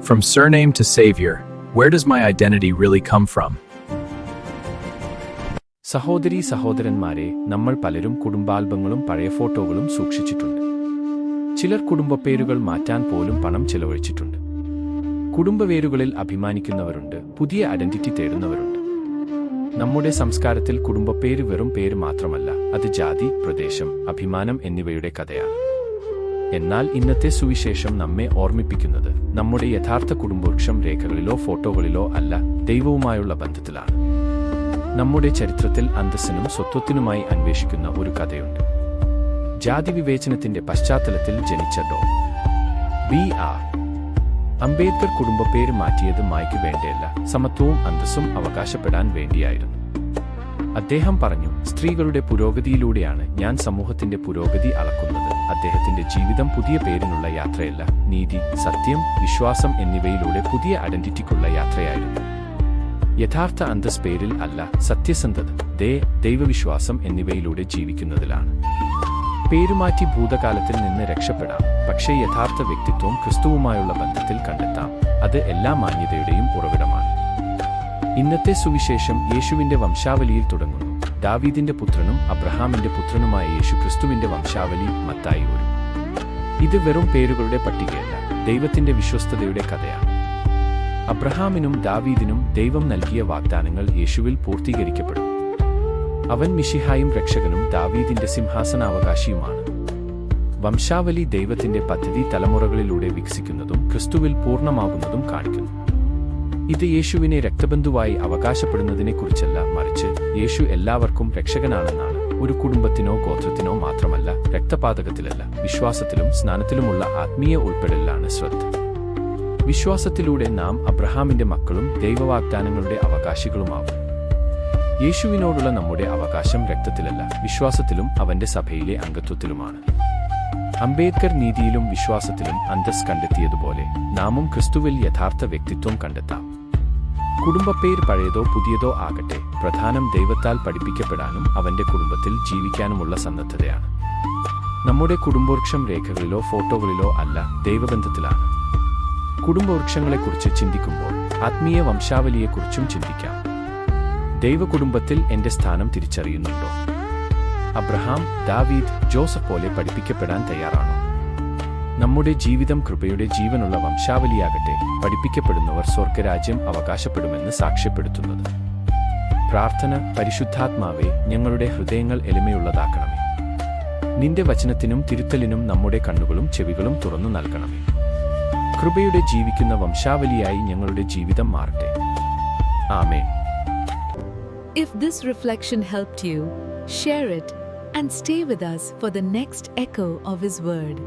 From surname to savior, where does my identity really come from? സഹോദരീ സഹോദരന്മാരെ നമ്മൾ പലരും കുടുംബാൽബങ്ങളും പഴയ ഫോട്ടോകളും സൂക്ഷിച്ചിട്ടുണ്ട് ചിലർ കുടുംബപ്പേരുകൾ മാറ്റാൻ പോലും പണം ചെലവഴിച്ചിട്ടുണ്ട് കുടുംബവേരുകളിൽ അഭിമാനിക്കുന്നവരുണ്ട് പുതിയ ഐഡന്റിറ്റി തേടുന്നവരുണ്ട് നമ്മുടെ സംസ്കാരത്തിൽ കുടുംബപ്പേര് വെറും പേര് മാത്രമല്ല അത് ജാതി പ്രദേശം അഭിമാനം എന്നിവയുടെ കഥയാണ് എന്നാൽ ഇന്നത്തെ സുവിശേഷം നമ്മെ ഓർമ്മിപ്പിക്കുന്നത് നമ്മുടെ യഥാർത്ഥ കുടുംബവൃക്ഷം രേഖകളിലോ ഫോട്ടോകളിലോ അല്ല ദൈവവുമായുള്ള ബന്ധത്തിലാണ്. നമ്മുടെ ചരിത്രത്തിൽ അന്തസ്സിനും സ്വത്വത്തിനുമായി അന്വേഷിക്കുന്ന ഒരു കഥയുണ്ട്. ജാതി വിവേചനത്തിന്റെ പശ്ചാത്തലത്തിൽ ജനിച്ച ഡോ. ബി. ആർ. അംബേദ്കർ കുടുംബപ്പേര് മാറ്റിയത് മായ്ക്ക് വേണ്ടിയല്ല സമത്വവും അന്തസ്സും അവകാശപ്പെടാൻ വേണ്ടിയായിരുന്നു. അദ്ദേഹം പറഞ്ഞു സ്ത്രീകളുടെ പുരോഗതിയിലൂടെയാണ് ഞാൻ സമൂഹത്തിന്റെ പുരോഗതി അളക്കുന്നത്. അദ്ദേഹത്തിന്റെ ജീവിതം പുതിയ പേരിനുള്ള യാത്രയല്ല. നീതി സത്യം വിശ്വാസം എന്നിവയിലൂടെ പുതിയ ഐഡന്റിറ്റിക്കുള്ള യാത്രയായിരുന്നു. യഥാർത്ഥ അന്തസ് പേരിൽ അല്ല സത്യസന്ധത ദേ ദൈവവിശ്വാസം എന്നിവയിലൂടെ ജീവിക്കുന്നതിലാണ്. പേരുമാറ്റി ഭൂതകാലത്തിൽ നിന്ന് രക്ഷപ്പെടാം. പക്ഷേ യഥാർത്ഥ വ്യക്തിത്വം ക്രിസ്തുവുമായുള്ള ബന്ധത്തിൽ കണ്ടെത്താം. അത് എല്ലാ മാന്യതയുടെയും ഉറവിടമാണ്. ഇന്നത്തെ സുവിശേഷം യേശുവിന്റെ വംശാവലിയിൽ തുടങ്ങുന്നു. ദാവീദിന്റെ പുത്രനും അബ്രഹാമിന്റെ പുത്രനുമായ യേശു ക്രിസ്തുവിന്റെ വംശാവലി മത്തായി ഒരു. ഇത് വെറും പേരുകളുടെ പട്ടികയല്ല ദൈവത്തിന്റെ വിശ്വസ്തതയുടെ കഥയാണ്. അബ്രഹാമിനും ദാവീദിനും ദൈവം നൽകിയ വാഗ്ദാനങ്ങൾ യേശുവിൽ പൂർത്തീകരിക്കപ്പെടും. അവൻ മിഷിഹായും രക്ഷകനും ദാവീദിന്റെ സിംഹാസനാവകാശിയുമാണ്. വംശാവലി ദൈവത്തിന്റെ പദ്ധതി തലമുറകളിലൂടെ വികസിക്കുന്നതും ക്രിസ്തുവിൽ പൂർണമാകുന്നതും കാണിക്കുന്നു. ഇത് യേശുവിനെ രക്തബന്ധുവായി അവകാശപ്പെടുന്നതിനെക്കുറിച്ചല്ല മറിച്ച് യേശു എല്ലാവർക്കും രക്ഷകനാണെന്നാണ്. ഒരു കുടുംബത്തിനോ ഗോത്രത്തിനോ മാത്രമല്ല രക്തപാതകത്തിലല്ല വിശ്വാസത്തിലും സ്നാനത്തിലുമുള്ള ആത്മീയ ഉൾപ്പെടലിലാണ് ശ്രദ്ധ. വിശ്വാസത്തിലൂടെ നാം അബ്രഹാമിന്റെ മക്കളും ദൈവവാഗ്ദാനങ്ങളുടെ അവകാശികളുമാവും. യേശുവിനോടുള്ള നമ്മുടെ അവകാശം രക്തത്തിലല്ല വിശ്വാസത്തിലും അവന്റെ സഭയിലെ അംഗത്വത്തിലുമാണ്. അംബേദ്കർ നീതിയിലും വിശ്വാസത്തിലും അന്തസ് കണ്ടെത്തിയതുപോലെ നാമും ക്രിസ്തുവിൽ യഥാർത്ഥ വ്യക്തിത്വം കണ്ടെത്താം. കുടുംബപ്പേര് പഴയതോ പുതിയതോ ആകട്ടെ പ്രധാനം ദൈവത്താൽ പഠിപ്പിക്കപ്പെടാനും അവന്റെ കുടുംബത്തിൽ ജീവിക്കാനുമുള്ള സന്നദ്ധതയാണ്. നമ്മുടെ കുടുംബവൃക്ഷം രേഖകളിലോ ഫോട്ടോകളിലോ അല്ല ദൈവബന്ധത്തിലാണ്. കുടുംബവൃക്ഷങ്ങളെക്കുറിച്ച് ചിന്തിക്കുമ്പോൾ ആത്മീയ വംശാവലിയെക്കുറിച്ചും ചിന്തിക്കാം. ദൈവകുടുംബത്തിൽ എന്റെ സ്ഥാനം തിരിച്ചറിയുന്നുണ്ടോ? അബ്രഹാം ദാവീദ് ജോസഫ് പോലെ പഠിപ്പിക്കപ്പെടാൻ തയ്യാറാണോ? നമ്മുടെ ജീവിതം കൃപയുടെ ജീവനുള്ള വംശാവലിയാകട്ടെ പഠിപ്പിക്കപ്പെടുന്നവർ സ്വർഗരാജ്യം അവകാശപ്പെടുമെന്ന് സാക്ഷ്യപ്പെടുത്തുന്നത്. പ്രാർത്ഥന പരിശുദ്ധാത്മാവെ ഞങ്ങളുടെ ഹൃദയങ്ങൾ എളിമയുള്ളതാക്കണമേ. നിന്റെ വചനത്തിനും തിരുത്തലിനും നമ്മുടെ കണ്ണുകളും ചെവികളും തുറന്നു നൽകണമേ. കൃപയുടെ ജീവിക്കുന്ന വംശാവലിയായി ഞങ്ങളുടെ ജീവിതം മാറട്ടെ. ആമേ if this reflection help you share it and stay with us for the next echo of His Word.